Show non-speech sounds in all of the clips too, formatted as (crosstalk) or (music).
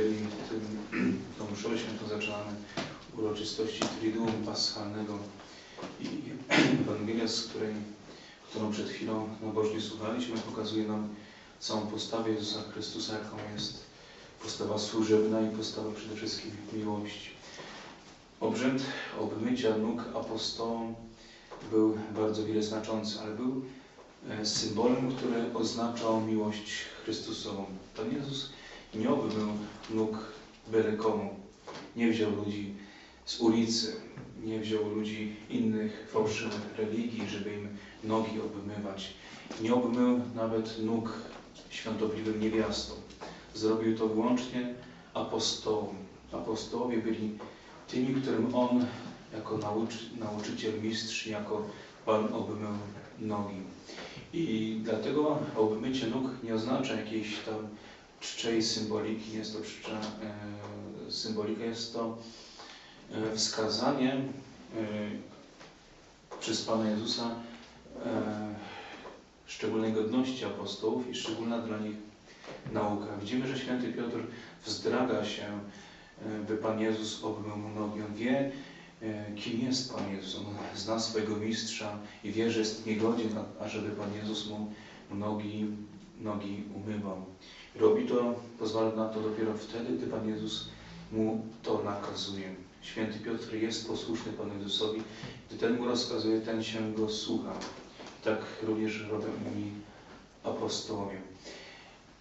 w tym (clears throat) tą mszę świętą zaczynamy uroczystości Triduum Paschalnego i (clears throat) Ewangelia, z której, którą przed chwilą nabożnie słuchaliśmy, pokazuje nam całą postawę Jezusa Chrystusa, jaką jest postawa służebna i postawa przede wszystkim miłości. Obrzęd obmycia nóg apostołom był bardzo wiele znaczący, ale był e, symbolem, który oznaczał miłość Chrystusową. Pan Jezus nie obmył nóg byle komu. Nie wziął ludzi z ulicy, nie wziął ludzi innych fałszywych religii, żeby im nogi obmywać. Nie obmył nawet nóg świątobliwym niewiastom. Zrobił to wyłącznie apostołom. Apostołowie byli tymi, którym On jako nauczy, nauczyciel, mistrz, jako Pan obmył nogi. I dlatego obmycie nóg nie oznacza jakiejś tam czczej symboliki, jest to czcza e, symbolika, jest to e, wskazanie e, przez Pana Jezusa szczególnej godności apostołów i szczególna dla nich nauka. Widzimy, że święty Piotr wzdraga się, by Pan Jezus obmył mu nogi. On wie, kim jest Pan Jezus. On zna swojego mistrza i wie, że jest niegodzien, ażeby Pan Jezus mu nogi, nogi umywał. Robi to, pozwala na to dopiero wtedy, gdy Pan Jezus mu to nakazuje. Święty Piotr jest posłuszny Panu Jezusowi. Gdy ten mu rozkazuje, ten się go słucha. Tak również robią inni apostołowie.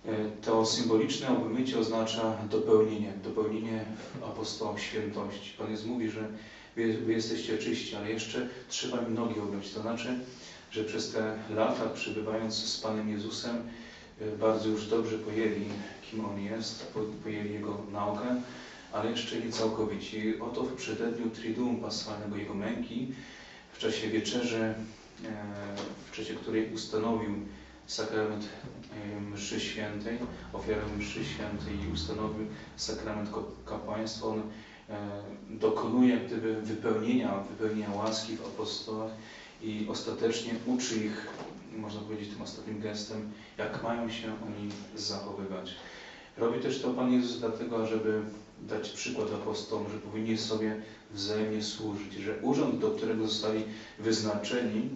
E, To symboliczne obmycie oznacza dopełnienie, dopełnienie w apostołach świętości. Pan Jezus mówi, że wy, wy jesteście czyści, ale jeszcze trzeba im nogi obmyć. To znaczy, że przez te lata przybywając z Panem Jezusem bardzo już dobrze pojęli, kim On jest, po- pojęli Jego naukę, ale jeszcze nie całkowicie. Oto w przededniu Triduum Paschalnego Jego męki, w czasie wieczerzy, e, w czasie której ustanowił sakrament e, mszy świętej, ofiarę mszy świętej i ustanowił sakrament kapłaństwa, on e, dokonuje gdyby wypełnienia, wypełnienia łaski w apostołach i ostatecznie uczy ich, można powiedzieć tym ostatnim gestem, jak mają się oni zachowywać. Robi też to Pan Jezus dlatego, żeby dać przykład apostołom, że powinni sobie wzajemnie służyć, że urząd, do którego zostali wyznaczeni,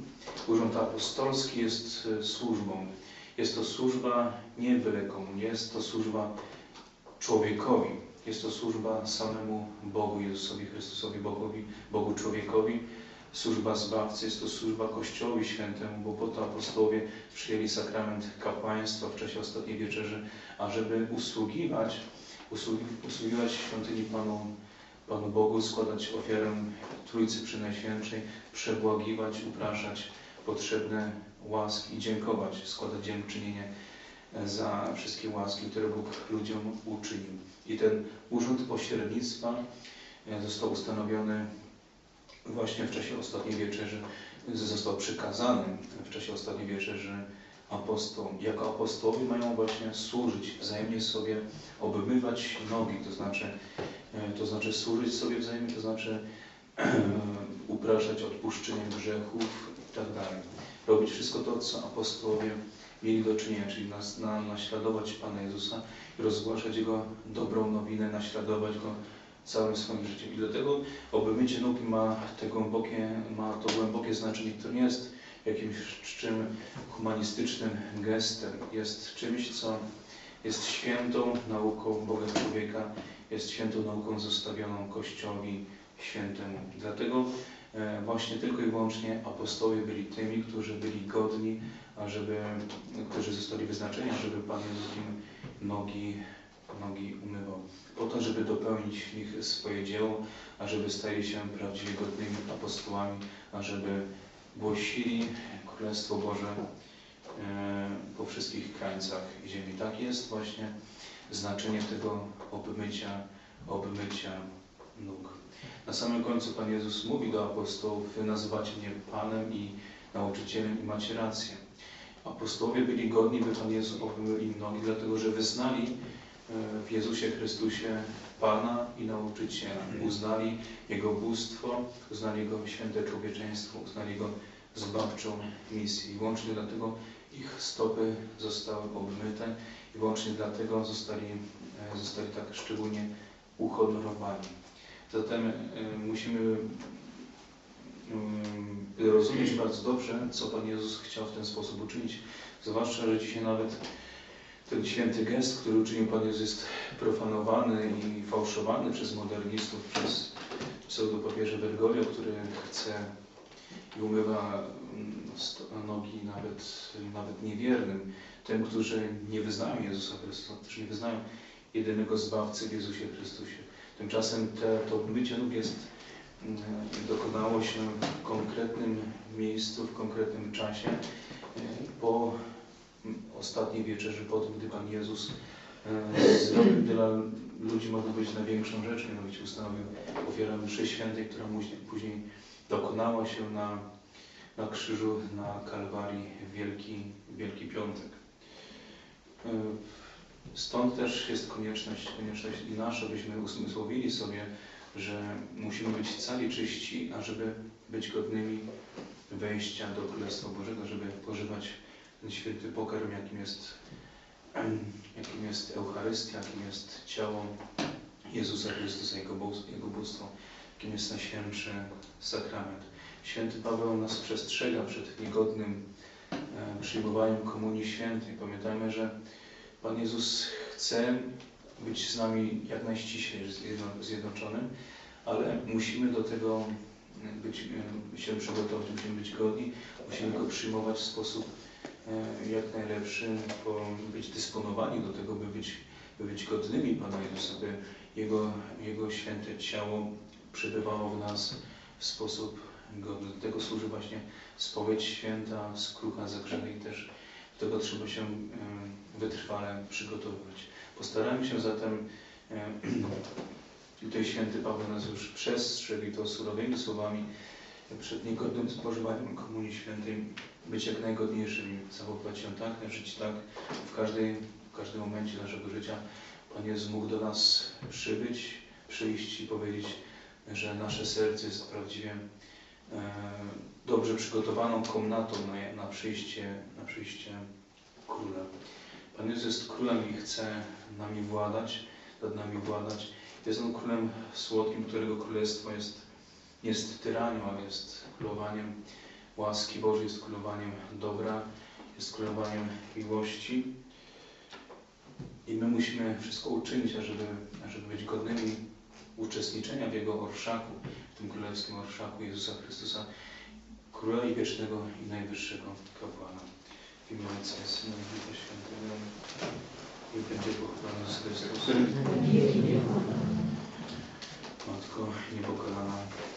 urząd apostolski jest e, służbą. Jest to służba nie byle komu, jest to służba człowiekowi. Jest to służba samemu Bogu, Jezusowi Chrystusowi, Bogowi, Bogu człowiekowi. Służba Zbawcy jest to służba Kościołowi Świętemu, bo po to apostołowie przyjęli sakrament kapłaństwa w czasie ostatniej wieczerzy, ażeby usługiwać, usługi, usługiwać świątyni Panu, Panu Bogu, składać ofiarę Trójcy Przynajświętszej, przebłagiwać, upraszać potrzebne łaski i dziękować, składać dziękczynienie za wszystkie łaski, które Bóg ludziom uczynił. I ten urząd pośrednictwa został ustanowiony właśnie w czasie ostatniej wieczerzy, został przykazany w czasie ostatniej wieczerzy apostołom. Jako apostołowie mają właśnie służyć, wzajemnie sobie obmywać nogi, to znaczy, e, to znaczy służyć sobie wzajemnie, to znaczy upraszać odpuszczeniem grzechów i tak. Robić wszystko to, co apostołowie mieli do czynienia, czyli nas, na, naśladować Pana Jezusa i rozgłaszać Jego dobrą nowinę, naśladować Go całym swoim życiem. I dlatego obmycie nóg ma, te głębokie, ma to głębokie znaczenie, które nie jest jakimś czczym humanistycznym gestem, jest czymś, co jest świętą nauką Boga człowieka, jest świętą nauką zostawioną Kościołowi świętemu. Dlatego e, właśnie tylko i wyłącznie apostołowie byli tymi, którzy byli godni, ażeby, którzy zostali wyznaczeni, żeby Pan Jezus im nogi, nogi umywał. Po to, żeby dopełnić w nich swoje dzieło, ażeby stali się prawdziwie godnymi apostołami, ażeby głosili Królestwo Boże e, po wszystkich krańcach ziemi. Tak jest właśnie znaczenie tego obmycia, obmycia nóg. Na samym końcu Pan Jezus mówi do apostołów, wy nazywacie mnie Panem i nauczycielem i macie rację. Apostołowie byli godni, by Pan Jezus obmył im nogi, dlatego że wyznali w Jezusie Chrystusie Pana i nauczyciela. Uznali Jego bóstwo, uznali Jego święte człowieczeństwo, uznali Jego zbawczą misję. I wyłącznie dlatego ich stopy zostały obmyte i wyłącznie dlatego zostali, e, zostali tak szczególnie uhonorowani. Zatem e, musimy mm, rozumieć bardzo dobrze, co Pan Jezus chciał w ten sposób uczynić. Zwłaszcza, że dzisiaj nawet ten święty gest, który uczynił Pan Jezus jest profanowany i fałszowany przez modernistów, przez pseudopapieża Bergoglio, który chce i umywa mm, nogi nawet, nawet niewiernym, tym, którzy nie wyznają Jezusa Chrystusa, którzy nie wyznają jedynego Zbawcy w Jezusie Chrystusie. Tymczasem te, to mycie nóg jest, mm, dokonało się w konkretnym miejscu, w konkretnym czasie, po ostatniej wieczerzy, po tym, gdy Pan Jezus e, zrobił dla ludzi, można powiedzieć, największą rzecz, mianowicie ustanowił ofiarę mszy świętej, która później dokonała się na, na krzyżu, na Kalwarii Wielki, Wielki Piątek. E, Stąd też jest konieczność, konieczność i nasza, byśmy usmysłowili sobie, że musimy być cali czyści, ażeby być godnymi wejścia do Królestwa Bożego, żeby pożywać ten święty pokarm, jakim jest, jakim jest Eucharystia, jakim jest ciało Jezusa Chrystusa, Jego, Jego bóstwo, jakim jest Najświętszy Sakrament. Święty Paweł nas przestrzega przed niegodnym przyjmowaniem Komunii Świętej. Pamiętajmy, że Pan Jezus chce być z nami jak najściślej zjedno- zjednoczonym, ale musimy do tego być, się przygotować, musimy być godni, musimy Go przyjmować w sposób jak najlepszy, bo być dysponowani do tego, by być, by być godnymi Pana Jezusa, by Jego, Jego święte ciało przebywało w nas w sposób godny. Do tego służy właśnie spowiedź święta, skrucha za grzechy i też do tego trzeba się wytrwale przygotowywać. Postaramy się zatem, (clears throat) tutaj święty Paweł nas już przestrzegł i to surowymi słowami, przed niegodnym spożywaniem Komunii Świętej być jak najgodniejszym, zachowywać się tak, żyć tak w, każdej, w każdym momencie naszego życia. Pan Jezus mógł do nas przybyć, przyjść i powiedzieć, że nasze serce jest prawdziwie e, dobrze przygotowaną komnatą na, na, przyjście, na przyjście Króla. Pan Jezus jest Królem i chce nami władać, nad nami władać. Jest On Królem słodkim, którego królestwo jest, jest tyranią, ale jest królowaniem łaski Bożej, jest królowaniem dobra, jest królowaniem miłości. I my musimy wszystko uczynić, ażeby, ażeby być godnymi uczestniczenia w Jego orszaku, w tym królewskim orszaku Jezusa Chrystusa, Króla i Wiecznego i Najwyższego Kapłana. W imię Ojca i Syna i Ducha Świętego. I będzie pochwalony Jezus Chrystus. Matko niepokalana.